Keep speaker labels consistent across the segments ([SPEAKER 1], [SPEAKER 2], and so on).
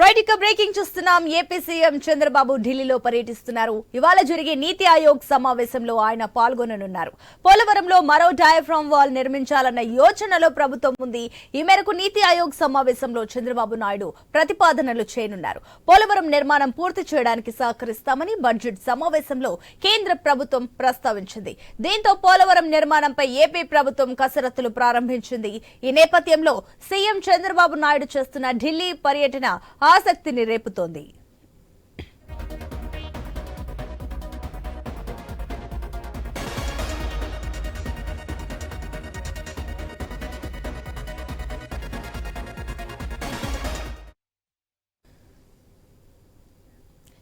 [SPEAKER 1] Right ఇక breaking చూస్తున్నాం. AP CM Chandrababu ఢిల్లీలో పర్యటిస్తున్నారు. ఇవాళ జరిగే నీతి ఆయోగ్ సమావేశంలో ఆయన పాల్గొననున్నారు. పోలవరంలో మరో డయాఫ్రామ్ వాల్ నిర్మించాలన్న యోచనలో ప్రభుత్వం ఉంది. ఈ మేరకు నీతి ఆయోగ్ సమావేశంలో చంద్రబాబు నాయుడు ప్రతిపాదనలు చేయనున్నారు. పోలవరం నిర్మాణం పూర్తి చేయడానికి సహకరిస్తామని బడ్జెట్ సమావేశంలో కేంద్ర ప్రభుత్వం ప్రస్తావించింది. దీంతో పోలవరం నిర్మాణంపై ఏపీ ప్రభుత్వం కసరత్తులు ప్రారంభించింది. ఈ నేపథ్యంలో సీఎం చంద్రబాబు నాయుడు చేస్తున్న ఢిల్లీ పర్యటన ఆసక్తిని రేపుతోంది.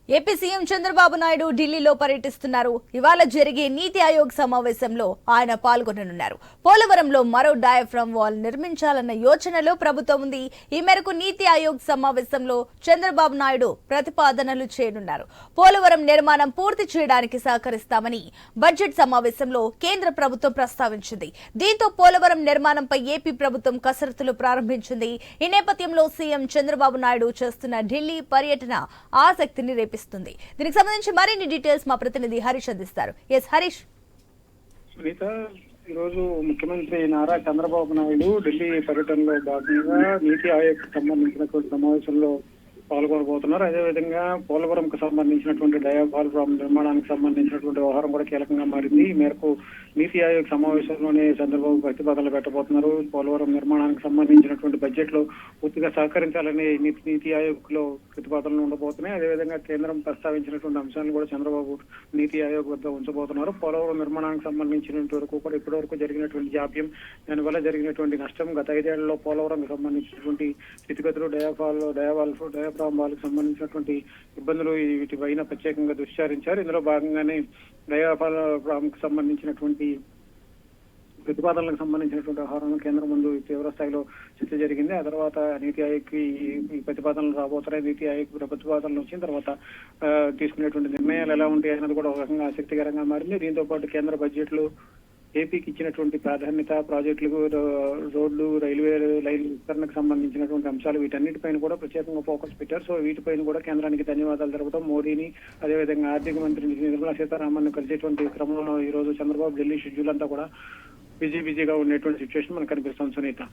[SPEAKER 1] ఏపీ సీఎం చంద్రబాబు నాయుడు ఢిల్లీలో పర్యటిస్తున్నారు. ఇవాళ జరిగే నీతి ఆయోగ్ సమావేశంలో ఆయన పాల్గొననున్నారు. పోలవరంలో మరో డయాఫ్రమ్ వాల్ నిర్మించాలన్న యోచనలో ప్రభుత్వం ఉంది. ఈ మేరకు నీతి ఆయోగ్ సమావేశంలో చంద్రబాబు నాయుడు ప్రతిపాదనలు చేయనున్నారు. పోలవరం నిర్మాణం పూర్తి చేయడానికి సహకరిస్తామని బడ్జెట్ సమావేశంలో కేంద్ర ప్రభుత్వం ప్రస్తావించింది. దీంతో పోలవరం నిర్మాణంపై ఏపీ ప్రభుత్వం కసరత్తులు ప్రారంభించింది. ఈ నేపథ్యంలో సీఎం చంద్రబాబు నాయుడు చేస్తున్న ఢిల్లీ పర్యటన ఆసక్తిని కనిపిస్తుంది. దీనికి సంబంధించి మరిన్ని డీటెయిల్స్ మా ప్రతినిధి హరీష్ అందిస్తారు. ఎస్ హరీష్.
[SPEAKER 2] సునీత ఈరోజు ముఖ్యమంత్రి నారా చంద్రబాబు నాయుడు ఢిల్లీ పర్యటనలో భాగంగా నీతి ఆయోగ్ సంబంధించినటువంటి సమావేశంలో పాల్గొనబోతున్నారు. అదేవిధంగా పోలవరంకు సంబంధించినటువంటి డయాఫాల్ ప్రాం నిర్మాణానికి సంబంధించినటువంటి వ్యవహారం కూడా కీలకంగా మారింది. ఈ మేరకు నీతి ఆయోగ్ సమావేశంలోనే చంద్రబాబు ప్రతిపాదనలు పెట్టబోతున్నారు. పోలవరం నిర్మాణానికి సంబంధించినటువంటి బడ్జెట్లో పూర్తిగా సహకరించాలని నీతి నీతి ఆయోగ్లో ప్రతిపాదనలు ఉండబోతున్నాయి. అదేవిధంగా కేంద్రం ప్రస్తావించినటువంటి అంశాలను కూడా చంద్రబాబు నీతి ఆయోగ్ వద్ద ఉంచబోతున్నారు. పోలవరం నిర్మాణానికి సంబంధించినంత వరకు కూడా ఇప్పటివరకు జరిగినటువంటి జాప్యం దానివల్ల జరిగినటువంటి నష్టం గత ఐదేళ్ళలో పోలవరంకి సంబంధించినటువంటి స్థితిగతులు డయాఫాల్ డయావాల్ డయా వాళ్ళకి సంబంధించినటువంటి ఇబ్బందులు వీటి పైన ప్రత్యేకంగా దుశ్చారించారు ఇందులో భాగంగానే దయాపాలకు సంబంధించినటువంటి ప్రతిపాదనలకు సంబంధించినటువంటి వ్యవహారం కేంద్రం ముందు తీవ్ర స్థాయిలో చర్చ జరిగింది. ఆ తర్వాత నీతి ఆయోగ్ ఈ ప్రతిపాదనలు రాబోతున్నాయి. నీతి ఆయోగ్ ప్రతిపాదనలు వచ్చిన తర్వాత తీసుకునేటువంటి నిర్ణయాలు ఎలా ఉంటాయి అన్నది కూడా ఒక రకంగా ఆసక్తికరంగా మారింది. దీంతో పాటు కేంద్ర బడ్జెట్లు ఏపీకి ఇచ్చినటువంటి ప్రాధాన్యత ప్రాజెక్టులకు రో- రోడ్లు రైల్వే లైన్ విస్తరణకు సంబంధించినటువంటి అంశాలు వీటన్నిటిపైన కూడా ప్రత్యేకంగా ఫోకస్ పెట్టారు. సో వీటిపైన కూడా కేంద్రానికి ధన్యవాదాలు జరపడం మోడీని అదేవిధంగా ఆర్థిక మంత్రి నిర్మలా సీతారామన్ కలిసేటువంటి క్రమంలో ఈ రోజు చంద్రబాబు ఢిల్లీ షెడ్యూల్ అంతా కూడా బిజీ బిజీగా ఉండేటువంటి సిచ్యువేషన్ మనకు కనిపిస్తుంది సునీత.